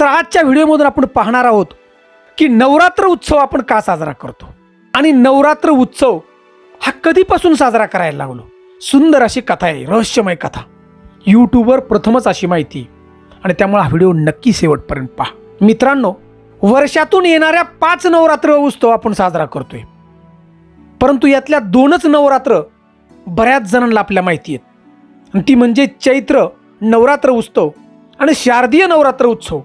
तर आजच्या व्हिडिओमधून आपण पाहणार आहोत की नवरात्र उत्सव आपण का साजरा करतो? आणि नवरात्र उत्सव हा कधीपासून साजरा करायला लागलो? सुंदर अशी कथा आहे रहस्यमय कथा. यूट्यूबवर प्रथमच अशी माहिती. आणि त्यामुळे हा व्हिडिओ नक्की शेवटपर्यंत पहा. मित्रांनो वर्षातून येणाऱ्या पाच नवरात्र उत्सव आपण साजरा करतोय. परंतु यातल्या दोनच नवरात्र बऱ्याच जणांना आपल्या माहिती आहेत. आणि ती म्हणजे चैत्र नवरात्र उत्सव आणि शारदीय नवरात्र उत्सव.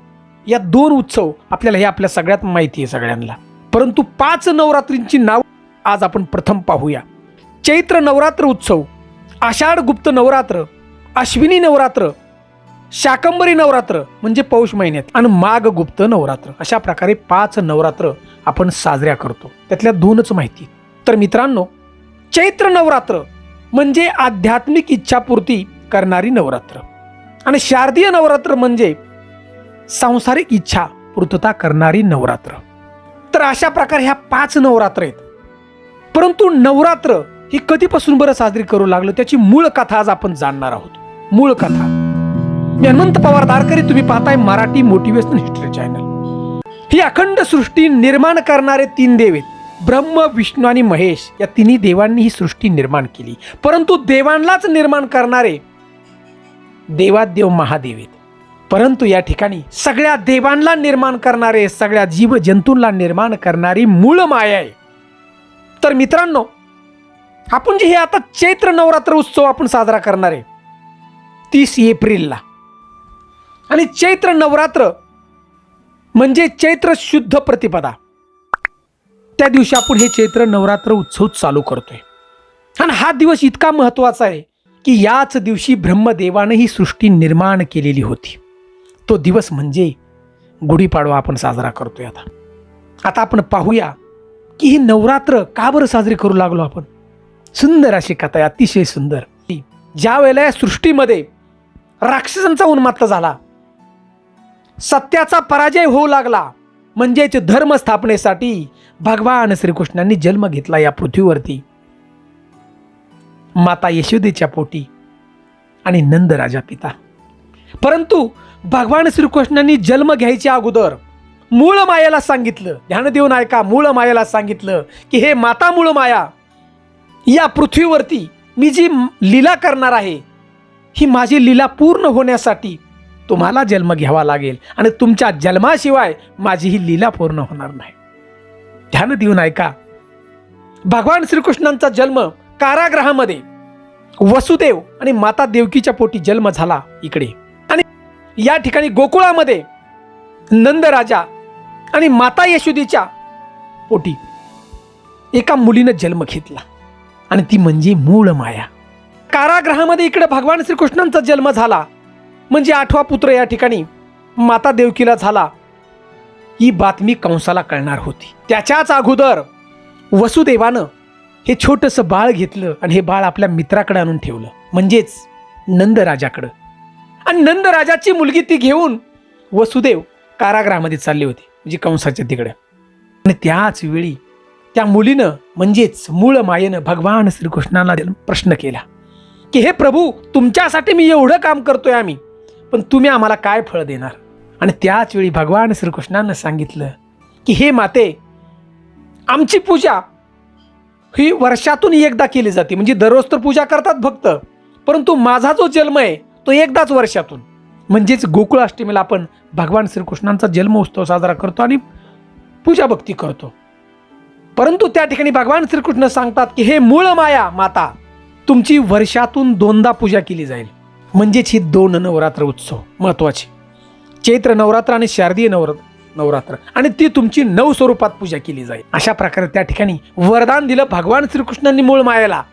या दोन उत्सव आपल्याला हे आपल्या सगळ्यात माहिती आहे सगळ्यांना. परंतु पाच नवरात्रींची नाव आज आपण प्रथम पाहूया. चैत्र नवरात्र उत्सव आषाढ गुप्त नवरात्र अश्विनी नवरात्र शाकंबरी नवरात्र म्हणजे पौष महिन्यात आणि माघ गुप्त नवरात्र अशा प्रकारे पाच नवरात्र आपण साजऱ्या करतो. त्यातल्या दोनच माहिती तर मित्रांनो चैत्र नवरात्र म्हणजे आध्यात्मिक इच्छापूर्ती करणारी नवरात्र. आणि शारदीय नवरात्र म्हणजे सांसारिक इच्छा पूर्तता करणारी नवरात्र. तर अशा प्रकारे ह्या पाच नवरात्र आहेत. परंतु नवरात्र ही कधीपासून बरं साजरी करू लागलो त्याची मूळ कथा आज आपण जाणणार आहोत. मूळ कथा. मी हनुमंत पवार दारकरी तुम्ही पाहताय मराठी मोटिवेशनल हिस्ट्री चॅनल ही अखंड सृष्टी निर्माण करणारे तीन देव आहेत. ब्रह्म विष्णू आणि महेश या तिन्ही देवांनी ही सृष्टी निर्माण केली. परंतु देवांनाच निर्माण करणारे देवादेव महादेव आहेत. परंतु या ठिकाणी सगळ्या देवांना निर्माण करणारे सगळ्या जीवजंतूंना निर्माण करणारी मूळ माया आहे. तर मित्रांनो आपण जे हे आता चैत्र नवरात्र उत्सव आपण साजरा करणार आहे तीस एप्रिलला. आणि चैत्र नवरात्र म्हणजे चैत्र शुद्ध प्रतिपदा. त्या दिवशी आपण हे चैत्र नवरात्र उत्सव चालू करतोय. आणि हा दिवस इतका महत्त्वाचा आहे की याच दिवशी ब्रह्मदेवानं ही सृष्टी निर्माण केलेली होती. तो दिवस म्हणजे गुढीपाडवा आपण साजरा करतोय आता. आता आपण पाहूया की ही नवरात्र का बरं साजरी करू लागलो आपण? सुंदर अशी कथा आहे अतिशय सुंदर. ज्या वेळेला या सृष्टीमध्ये राक्षसांचा उन्मात्त झाला सत्याचा पराजय होऊ लागला म्हणजेच धर्म स्थापनेसाठी भगवान श्रीकृष्णांनी जन्म घेतला या पृथ्वीवरती. माता यशोदेच्या पोटी आणि नंद राजा पिता परंतु भगवान श्रीकृष्णांनी जन्म घ्यायच्या अगोदर मूळ मायाला सांगितलं. ध्यान देऊन ऐका मूळ मायाला सांगितलं की हे माता मूळ माया या पृथ्वीवरती मी जी लीला करणार आहे ही माझी लीला पूर्ण होण्यासाठी तुम्हाला जन्म घ्यावा लागेल आणि तुमच्या जन्माशिवाय माझी ही लीला पूर्ण होणार नाही. ध्यान देऊन ऐका भगवान श्रीकृष्णांचा जन्म कारागृहामध्ये वसुदेव आणि माता देवकीच्या पोटी जन्म झाला इकडे. या ठिकाणी गोकुळामध्ये नंदराजा आणि माता यशोदेच्या पोटी. एका मुलीनं जन्म घेतला आणि ती म्हणजे मूळ माया. कारागृहामध्ये इकडे भगवान श्रीकृष्णांचा जन्म झाला. म्हणजे आठवा पुत्र या ठिकाणी माता देवकीला झाला. ही बातमी कंसाला कळणार होती. त्याच्याच अगोदर वसुदेवानं हे छोटंसं बाळ घेतलं आणि हे बाळ आपल्या मित्राकडे आणून ठेवलं. म्हणजेच नंदराजाकडं. आणि नंदराजाची मुलगी ती घेऊन वसुदेव कारागृहामध्ये चालली होती म्हणजे कंसाच्या तिकडे. आणि त्याच वेळी त्या मुलीनं म्हणजेच मूळ मायेनं भगवान श्रीकृष्णांना प्रश्न केला की हे प्रभू तुमच्यासाठी मी एवढं काम करतोय आम्ही पण तुम्ही आम्हाला काय फळ देणार? आणि त्याच वेळी भगवान श्रीकृष्णानं सांगितलं की हे माते आमची पूजा ही वर्षातून एकदा केली जाते म्हणजे दररोज तर पूजा करतात भक्त परंतु माझा जो जन्म आहे तो एकदाच वर्षातून. म्हणजेच गोकुळ अष्टमीला आपण भगवान श्रीकृष्णांचा जन्म उत्सव साजरा करतो आणि पूजा भक्ती करतो. परंतु त्या ठिकाणी भगवान श्रीकृष्ण सांगतात की हे मूळ माया माता तुमची वर्षातून दोनदा पूजा केली जाईल. म्हणजेच ही दोन नवरात्र उत्सव महत्त्वाची. चैत्र नवरात्र आणि शारदीय नवरात्र नवरात्र. आणि ती तुमची नऊ स्वरूपात पूजा केली जाईल. अशा प्रकारे त्या ठिकाणी वरदान दिलं भगवान श्रीकृष्णांनी मूळ मायाला.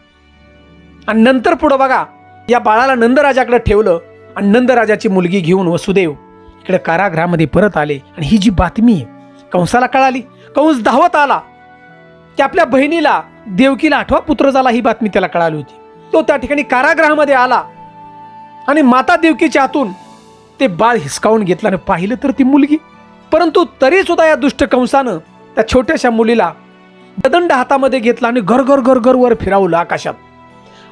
आणि नंतर पुढं बघा या बाळाला नंदराजाकडे ठेवलं आणि नंदराजाची मुलगी घेऊन वसुदेव इकडे कारागृहामध्ये परत आले. आणि ही जी बातमी कंसाला कळाली. कंस धावत आला. की आपल्या बहिणीला देवकीला आठवा पुत्र झाला ही बातमी त्याला कळाली होती. तो त्या ठिकाणी कारागृहामध्ये आला. आणि माता देवकीच्या हातून ते बाळ हिसकावून घेतलं आणि पाहिलं तर ती मुलगी. परंतु तरी सुद्धा या दुष्ट कंसानं त्या छोट्याशा मुलीला ददंड हातामध्ये घेतला आणि घर घर घर घर वर फिरावलं आकाशात.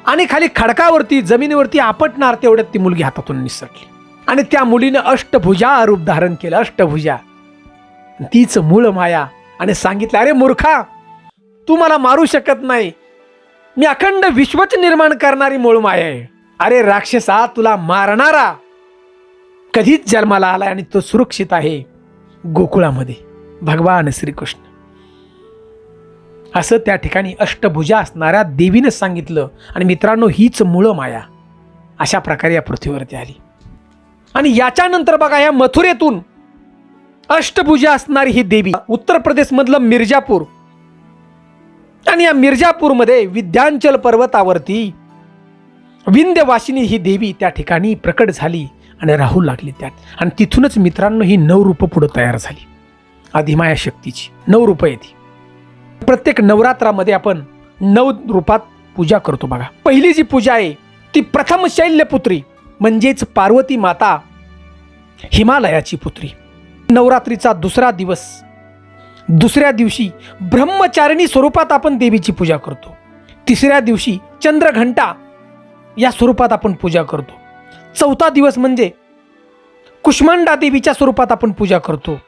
आणि खाली खडकावरती जमिनीवरती आपटणार तेवढ्यात ती मुलगी हातातून निसटली. आणि त्या मुलीनं अष्टभुजा रूप धारण केलं अष्टभुजा. तीच मूळ माया. आणि सांगितलं अरे मूर्खा तू मला मारू शकत नाही. मी अखंड विश्वच निर्माण करणारी मूळ माया आहे. अरे राक्षसा तुला मारणारा कधीच जन्माला आला आणि तो सुरक्षित आहे गोकुळामध्ये. भगवान श्रीकृष्ण. असं त्या ठिकाणी अष्टभुजा असणाऱ्या देवीनं सांगितलं आणि मित्रांनो हीच मुळं माया. अशा प्रकारे या पृथ्वीवरती आली. आणि याच्यानंतर बघा या मथुरेतून अष्टभुजा असणारी ही देवी उत्तर प्रदेशमधलं मिर्जापूर आणि या मिर्जापूरमध्ये विद्यांचल पर्वतावरती विंध्यवासिनी ही देवी त्या ठिकाणी प्रकट झाली आणि राहू लागली त्यात. आणि तिथूनच मित्रांनो ही नऊ रूपं पुढं तयार झाली. आदिमाया शक्तीची नऊ रूपं येते. प्रत्येक नवरात्रामध्ये आपण नऊ रूपात पूजा करतो बघा. पहिली जी पूजा आहे ती प्रथम शैल्यपुत्री म्हणजेच पार्वती माता हिमालयाची पुत्री. नवरात्रीचा दुसरा दिवस दुसऱ्या दिवशी ब्रह्मचारिणी स्वरूपात आपण देवीची पूजा करतो. तिसऱ्या दिवशी चंद्रघंटा या स्वरूपात आपण पूजा करतो. चौथा दिवस म्हणजे कुष्मांडा देवीच्या स्वरूपात आपण पूजा करतो.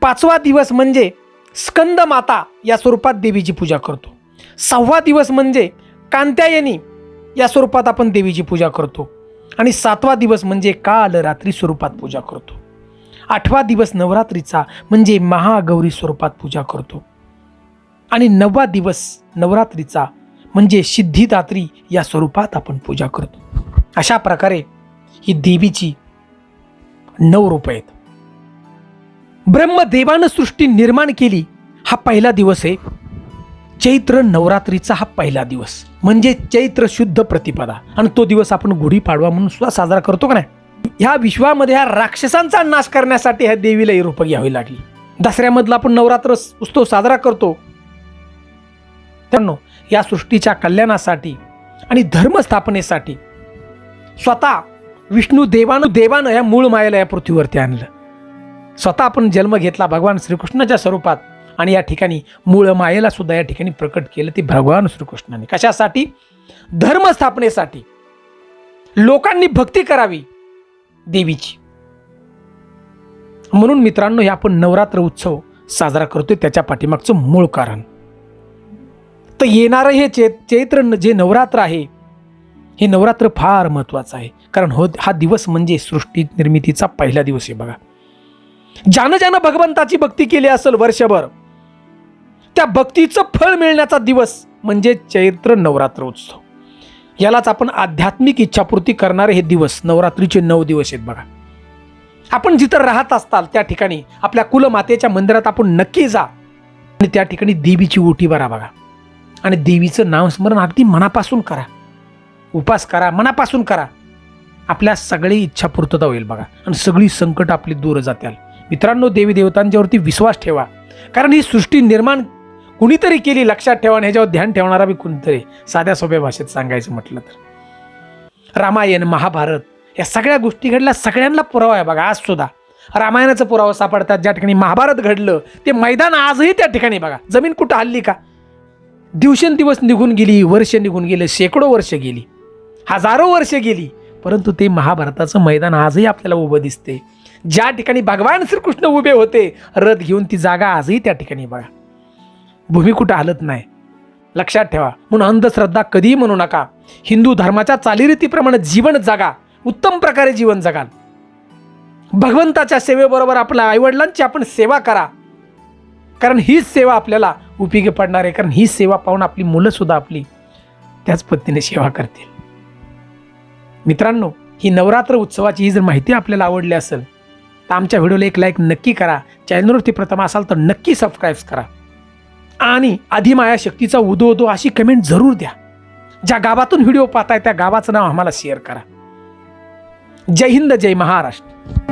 पाचवा दिवस म्हणजे स्कंद माता या स्वरूपात देवीची पूजा करतो. सहावा दिवस म्हणजे कांत्यायनी या स्वरूपात आपण देवीची पूजा करतो. आणि सातवा दिवस म्हणजे काल रात्री स्वरूपात पूजा करतो. आठवा दिवस नवरात्रीचा म्हणजे महागौरी स्वरूपात पूजा करतो. आणि नववा दिवस नवरात्रीचा म्हणजे सिद्धिदात्री या स्वरूपात आपण पूजा करतो. अशा प्रकारे ही देवीची नऊ रूप आहेत. ब्रह्मदेवानं सृष्टी निर्माण केली. हा पहिला दिवस आहे. चैत्र नवरात्रीचा हा पहिला दिवस. म्हणजे चैत्र शुद्ध प्रतिपदा. आणि तो दिवस आपण गुढीपाडवा म्हणून सुद्धा साजरा करतो का नाही? ह्या विश्वामध्ये ह्या राक्षसांचा नाश करण्यासाठी ह्या देवीला ही रूपं घ्यावी लागली. दसऱ्यामधला आपण नवरात्र उत्सव साजरा करतो. त्यांनो या सृष्टीच्या कल्याणासाठी आणि धर्मस्थापनेसाठी स्वतः विष्णू देवानं देवानं या मूळ मायेला या पृथ्वीवरती आणलं. स्वतः आपण जन्म घेतला भगवान श्रीकृष्णाच्या स्वरूपात आणि या ठिकाणी मूळ मायेला सुद्धा या ठिकाणी प्रकट केलं ते भगवान श्रीकृष्णाने. कशासाठी? धर्मस्थापनेसाठी. लोकांनी भक्ती करावी देवीची. म्हणून मित्रांनो हे आपण नवरात्र उत्सव साजरा करतोय त्याच्या पाठीमागचं मूळ कारण. तर येणारं हे चे चैत्र जे नवरात्र आहे हे नवरात्र फार महत्वाचं आहे. कारण हो हा दिवस म्हणजे सृष्टी निर्मितीचा पहिला दिवस आहे बघा. ज्यानं ज्यानं भगवंताची भक्ती केली असेल वर्षभर त्या भक्तीचं फळ मिळण्याचा दिवस म्हणजे चैत्र नवरात्र उत्सव. यालाच आपण आध्यात्मिक इच्छापूर्ती करणारे हे दिवस नवरात्रीचे नऊ दिवस आहेत बघा. आपण जिथं राहत असताल त्या ठिकाणी आपल्या कुलमातेच्या मंदिरात आपण नक्की जा. आणि त्या ठिकाणी देवीची ओटी भरा बघा. आणि देवीचं नामस्मरण अगदी मनापासून करा. उपास करा मनापासून करा. आपल्या सगळी इच्छा पूर्तता होईल बघा. आणि सगळी संकट आपली दूर जातील मित्रांनो देवी देवतांच्यावरती विश्वास ठेवा. कारण ही सृष्टी निर्माण कुणीतरी केली लक्षात ठेवा आणि ह्याच्यावर ध्यान ठेवणारा बी कुणीतरी. साध्या सोप्या भाषेत सांगायचं म्हटलं तर. रामायण महाभारत या सगळ्या गोष्टी घडल्या सगळ्यांना पुरावा आहे बघा आज सुद्धा. रामायणाचा पुरावा सापडतात ज्या ठिकाणी महाभारत घडलं ते मैदान आजही त्या ठिकाणी बघा. जमीन कुठं हल्ली का? दिवसेंदिवस निघून गेली वर्ष निघून गेले शेकडो वर्ष गेली. हजारो वर्ष गेली परंतु ते महाभारताचं मैदान आजही आपल्याला उभं दिसते. ज्या ठिकाणी भगवान श्रीकृष्ण उभे होते रथ घेऊन ती जागा आजही त्या ठिकाणी बघा. भूमी कुठं हलत नाही. लक्षात ठेवा म्हणून अंधश्रद्धा कधीही म्हणू नका. हिंदू धर्माच्या चालीरीतीप्रमाणे जीवन जगा. उत्तम प्रकारे जीवन जगाल. भगवंताच्या सेवेबरोबर आपल्या आईवडिलांची आपण सेवा करा. कारण हीच सेवा आपल्याला उपयोगी पडणार आहे. कारण ही सेवा पाहून आपली मुलं सुद्धा आपली त्याच पद्धतीने सेवा करतील. मित्रांनो ही नवरात्र उत्सवाची ही जर माहिती आपल्याला आवडली असेल तर आमच्या व्हिडिओला एक लाईक नक्की करा. चॅनलवरती प्रथम असाल तर नक्की सबस्क्राईब करा. आणि आधी माया शक्तीचा उदो उदो अशी कमेंट जरूर द्या. ज्या गावातून व्हिडिओ पाहताय त्या गावाचं नाव आम्हाला शेअर करा. जय हिंद जय महाराष्ट्र.